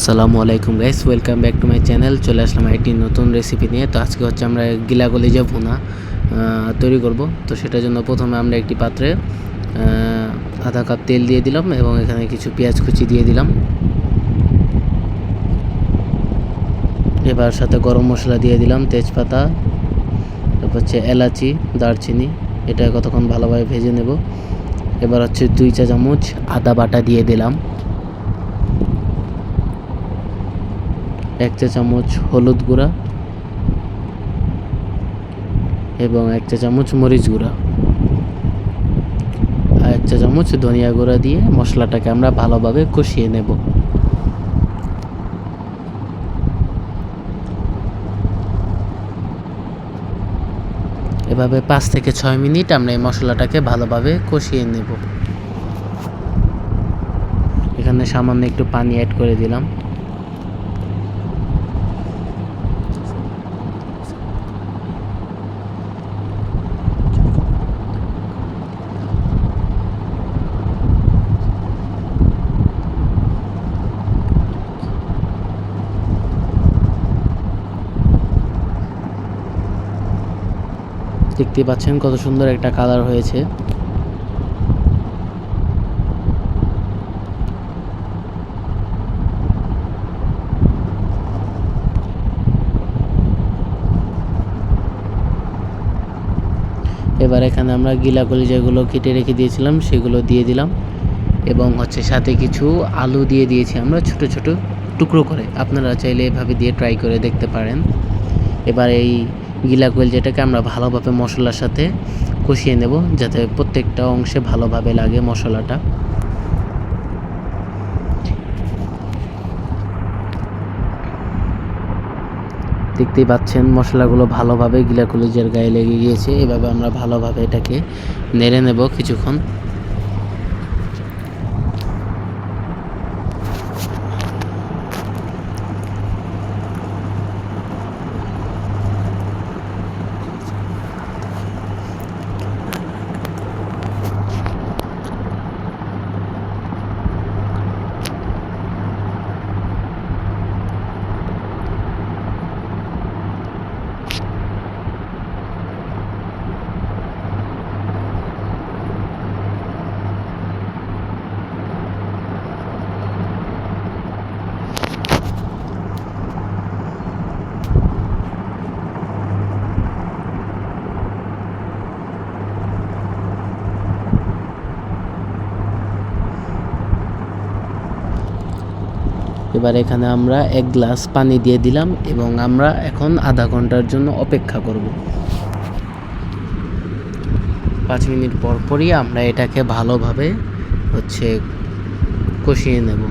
আসসালামু আলাইকুম guys welcome back to my channel চলে আসলাম একটি নতুন রেসিপি নিয়ে। তো আজকে হচ্ছে আমরা গিলা কলিজা ভুনা তৈরি করব। তো সেটার জন্য প্রথমে আমরা একটি পাত্রে আধা কাপ তেল দিয়ে দিলাম এবং এখানে কিছু পেঁয়াজ কুচি দিয়ে দিলাম। এবার সাথে গরম মশলা দিয়ে দিলাম তেজপাতা, তারপর হচ্ছে এলাচি, দারচিনি। এটা কতক্ষণ ভালোভাবে ভেজে নেব। এবার হচ্ছে দুই চা চামচ আদা বাটা দিয়ে দিলাম। এক চা চামচ হলুদ গুঁড়া এবং এক চা চামচ মরিচ গুঁড়া আর এক চা চামচ ধনিয়া গুঁড়া দিয়ে মশলাটাকে আমরা ভালোভাবে কষিয়ে নেব। এভাবে পাঁচ থেকে ছয় মিনিট আমরা এই মশলাটাকে ভালোভাবে কষিয়ে নেব। এখানে সামান্য একটু পানি অ্যাড করে দিলাম। দেখতে পাচ্ছেন কত সুন্দর একটা কালার হয়েছে। এবার এখানে আমরা গিলাকলি যেগুলো কেটে রেখে দিয়েছিলাম, সেগুলো দিয়ে দিলাম। এবং হচ্ছে সাথে কিছু আলু দিয়ে দিয়েছি আমরা ছোট ছোট টুকরো করে। আপনারা চাইলে এভাবে দিয়ে ট্রাই করে দেখতে পারেন। এবার এই গিলা কোয়েল যেটাকে আমরা ভালোভাবে মশলার সাথে কষিয়ে নেব যাতে প্রত্যেকটা অংশে ভালোভাবে লাগে মশলাটা। দেখতেই পাচ্ছেন মশলাগুলো ভালোভাবে গিলা কলিজের গায়ে লেগে গিয়েছে। এভাবে আমরা ভালোভাবে এটাকে নেড়ে নেব কিছুক্ষণ। এবার এখানে আমরা এক গ্লাস পানি দিয়ে দিলাম এবং আমরা এখন আধা ঘণ্টার জন্য অপেক্ষা করব। পাঁচ মিনিট পর পরই আমরা এটাকে ভালোভাবে হচ্ছে কষিয়ে নেব।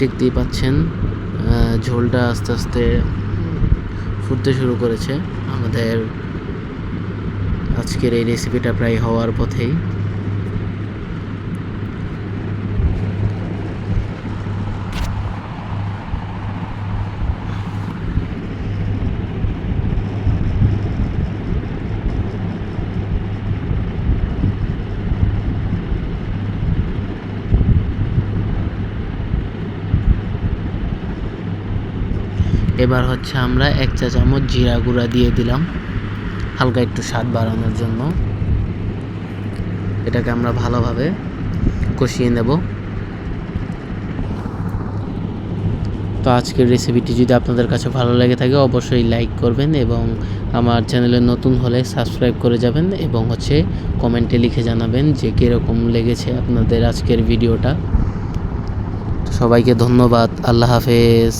দেখতেই পাচ্ছেন ঝোলটা আস্তে আস্তে ফুটতে শুরু করেছে। আমাদের আজকের এই রেসিপিটা প্রায় হওয়ার পথেই। এবার হচ্ছে আমরা এক চা চামচ জিরা গুঁড়া দিয়ে দিলাম। হালকা একটু স্বাদ বাড়ানোর জন্য। এটাকে আমরা ভালোভাবে কষিয়ে নেব। তো আজকের রেসিপিটি যদি আপনাদের কাছে ভালো লেগে থাকে, অবশ্যই লাইক করবেন এবং আমার চ্যানেলে নতুন হলে সাবস্ক্রাইব করে যাবেন এবং হচ্ছে কমেন্টে লিখে জানাবেন যে কীরকম লেগেছে আপনাদের আজকের ভিডিওটা। সবাইকে ধন্যবাদ। আল্লাহ হাফেজ।